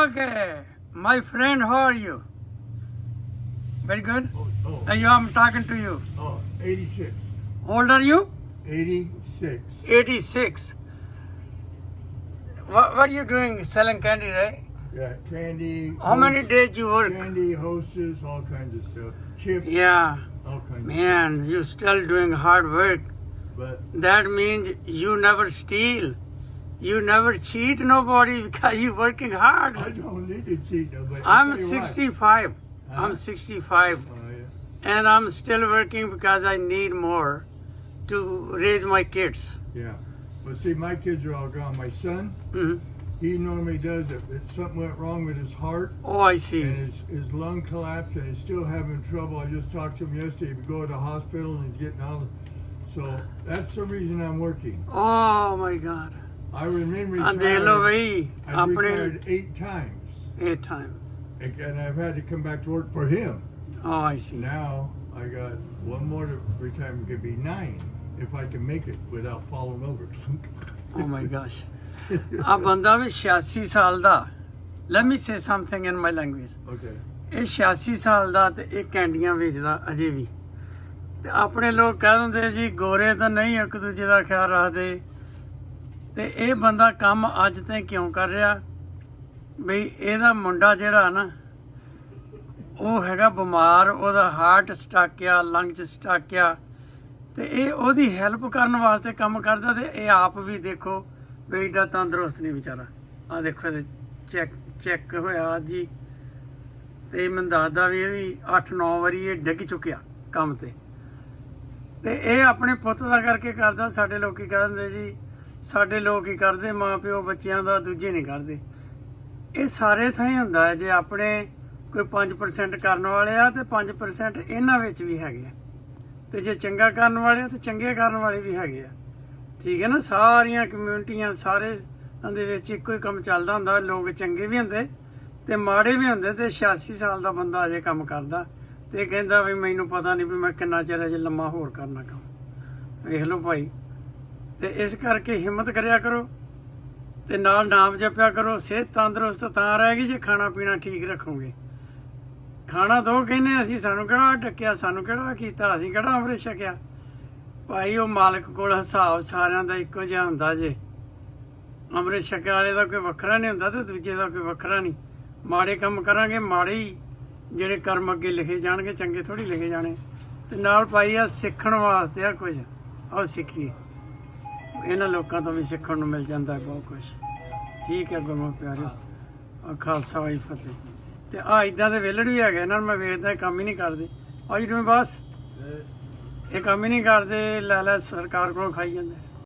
Okay, my friend, how are you? Very good. Oh, oh, Uh, you, I'm talking to you. oh, 86. How old are you? 86. 86. What, what are you doing? Selling candy, right? Yeah, candy. How many days you work? Candy, hostess, all kinds of stuff. Chips, Yeah, all kinds of man, you're still doing hard work. But That means you never steal. You never cheat nobody because you're working hard. I don't need to cheat nobody. I'm I'll tell you what. 65. Huh? I'm 65. Oh, yeah. and I'm still working because I need more to raise my kids. Yeah. But see, my kids are all gone. My son, Mhm. he normally does it. If something went wrong with his heart Oh, I see. and his, his lung collapsed and he's still having trouble. I just talked to him yesterday. He go to the hospital and he's getting out. So that's the reason I'm working. Oh my God. I remember And they love retired. me. I ਆਪਣੇ retired eight times. eight time. and I've had to come back to work for him. Oh, I see. Now I got one more to retirement, could be nine if I can make it without falling over. Oh my gosh. ਆ ਬੰਦਾ ਵੀ 86 ਸਾਲ ਦਾ Let me say something in my language. okay. ਇਹ 86 ਸਾਲ ਦਾ ਤੇ ਇਹ ਕੈਂਡੀਆਂ ਵੇਚਦਾ ਅਜੇ ਵੀ ਤੇ ਆਪਣੇ ਲੋਕ ਕਹਿ ਦਿੰਦੇ ਜੀ ਗੋਰੇ ਤਾਂ ਨਹੀਂ ਇੱਕ ਦੂਜੇ ਦਾ ਖਿਆਲ ਰੱਖਦੇ ਤੇ ਇਹ ਬੰਦਾ ਕੰਮ ਅੱਜ ਤੇ ਕਿਉਂ ਕਰ ਰਿਹਾ? ਬਈ ਇਹਦਾ ਮੁੰਡਾ ਜਿਹੜਾ ਨਾ, ਉਹ ਹੈਗਾ ਬਿਮਾਰ, ਉਹਦਾ ਹਾਰਟ ਸਟਾਕ ਆ ਲੰਗ ਚ ਆ, ਤੇ ਇਹ ਉਹਦੀ ਹੈਲਪ ਕਰਨ ਵਾਸਤੇ ਕੰਮ ਕਰਦਾ ਤੇ ਇਹ ਆਪ ਵੀ ਦੇਖੋ ਵੀ ਏਡਾ ਤੰਦਰੁਸਤ ਨਹੀਂ ਵਿਚਾਰਾ। ਆ ਦੇਖੋ ਇਹਦੇ ਚੈੱਕ ਚੈੱਕ ਹੋਇਆ ਜੀ। ਤੇ ਮੈਂ ਦੱਸਦਾ ਵੀ ਇਹ ਵੀ 8-9 ਵਾਰੀ ਇਹ ਡਿੱਗ ਚੁੱਕਿਆ ਕੰਮ ਤੇ। ਤੇ ਇਹ ਆਪਣੇ ਪੁੱਤ ਦਾ ਕਰਕੇ ਕਰਦਾ, ਸਾਡੇ ਲੋਕੀ ਕਹਿੰਦੇ ਜੀ ਸਾਡੇ ਲੋਕ ਹੀ ਕਰਦੇ? ਮਾਂ ਪਿਓ ਬੱਚਿਆਂ ਦਾ ਦੂਜੇ ਨਹੀਂ ਕਰਦੇ। ਇਹ ਸਾਰੇ ਥਾਂ ਹੀ ਹੁੰਦਾ ਹੈ। ਜੇ ਆਪਣੇ ਕੋਈ 5% ਕਰਨ ਵਾਲੇ ਆ ਤੇ 5% ਇਹਨਾਂ ਵਿੱਚ ਵੀ ਹੈਗੇ ਆ। ਤੇ ਜੇ ਚੰਗਾ ਕਰਨ ਵਾਲੇ ਆ ਤੇ ਚੰਗੇ ਕਰਨ ਵਾਲੇ ਵੀ ਹੈਗੇ ਆ। ਠੀਕ ਹੈ ਨਾ? ਸਾਰੀਆਂ ਕਮਿਊਨਿਟੀਆਂ ਸਾਰੇ ਦੇ ਵਿੱਚ ਇੱਕੋ ਹੀ ਕੰਮ ਚੱਲਦਾ ਹੁੰਦਾ। ਲੋਕ ਚੰਗੇ ਵੀ ਹੁੰਦੇ ਤੇ ਮਾੜੇ ਵੀ ਹੁੰਦੇ ਤੇ 86 ਸਾਲ ਦਾ ਬੰਦਾ ਅਜੇ ਕੰਮ ਕਰਦਾ। ਤੇ ਕਹਿੰਦਾ ਵੀ ਮੈਨੂੰ ਪਤਾ ਨਹੀਂ ਵੀ ਮੈਂ ਕਿੰਨਾ ਚਿਰ ਅਜੇ ਲੰਮਾ ਹੋਰ ਕਰਨਾ ਕੰਮ। ਵੇਖ ਲਓ ਭਾਈ। ਤੇ ਇਸ ਕਰਕੇ ਹਿੰਮਤ ਕਰਿਆ ਕਰੋ ਤੇ ਨਾਲ ਨਾਮ ਜਪਿਆ ਕਰੋ, ਸਿਹਤ ਤੰਦਰੁਸਤ ਤਾਂ ਰਹੇਗੀ ਜੇ ਖਾਣਾ ਪੀਣਾ ਠੀਕ ਰੱਖੋਗੇ। ਖਾਣਾ ਦੋ ਕਹਿੰਨੇ ਅਸੀਂ ਸਾਨੂੰ ਕਿਹੜਾ ਟੱਕਿਆ ਸਾਨੂੰ ਕਿਹੜਾ ਕੀਤਾ, ਅਸੀਂ ਕਿਹੜਾ ਅੰਮ੍ਰਿਤ ਛਕਿਆ। ਭਾਈ, ਉਹ ਮਾਲਕ ਕੋਲ ਹਿਸਾਬ ਸਾਰਿਆਂ ਦਾ ਇੱਕੋ ਜਿਹਾ ਹੁੰਦਾ ਜੇ। ਅੰਮ੍ਰਿਤ ਛਕਿਆ ਵਾਲੇ ਦਾ ਕੋਈ ਵੱਖਰਾ ਨਹੀਂ ਹੁੰਦਾ ਤੇ ਦੂਜੇ ਦਾ ਕੋਈ ਵੱਖਰਾ ਨਹੀਂ। ਮਾੜੇ ਕੰਮ ਕਰਾਂਗੇ, ਮਾੜੇ ਹੀ ਜਿਹੜੇ ਕਰਮ ਅੱਗੇ ਲਿਖੇ ਜਾਣਗੇ, ਚੰਗੇ ਥੋੜੀ ਲਿਖੇ ਜਾਣੇ। ਤੇ ਨਾਲ ਭਾਈ ਆ ਸਿੱਖਣ ਵਾਸਤੇ ਆ ਕੁਝ। ਆਓ ਸਿੱਖੀਏ। ਇਹਨਾਂ ਲੋਕਾਂ ਤੋਂ ਵੀ ਸਿੱਖਣ ਨੂੰ ਮਿਲ ਜਾਂਦਾ ਬਹੁਤ ਕੁਝ ਠੀਕ ਹੈ ਗੁਰਮੁਖ ਪਿਆਰਿਓ ਖਾਲਸਾ ਵਾਹਿ ਫਤਿਹ। ਤੇ ਆ ਇਦਾਂ ਦੇ ਵਿਹਲੜ ਵੀ ਹੈਗੇ, ਇਹਨਾਂ ਨੂੰ ਮੈਂ ਵੇਖਦਾ, ਇਹ ਕੰਮ ਹੀ ਨਹੀਂ ਕਰਦੇ। ਆ ਜੀ ਬਸ। ਇਹ ਕੰਮ ਹੀ ਨਹੀਂ ਕਰਦੇ, ਲੈ ਲੈ, ਸਰਕਾਰ ਕੋਲੋਂ ਖਾਈ ਜਾਂਦੇ।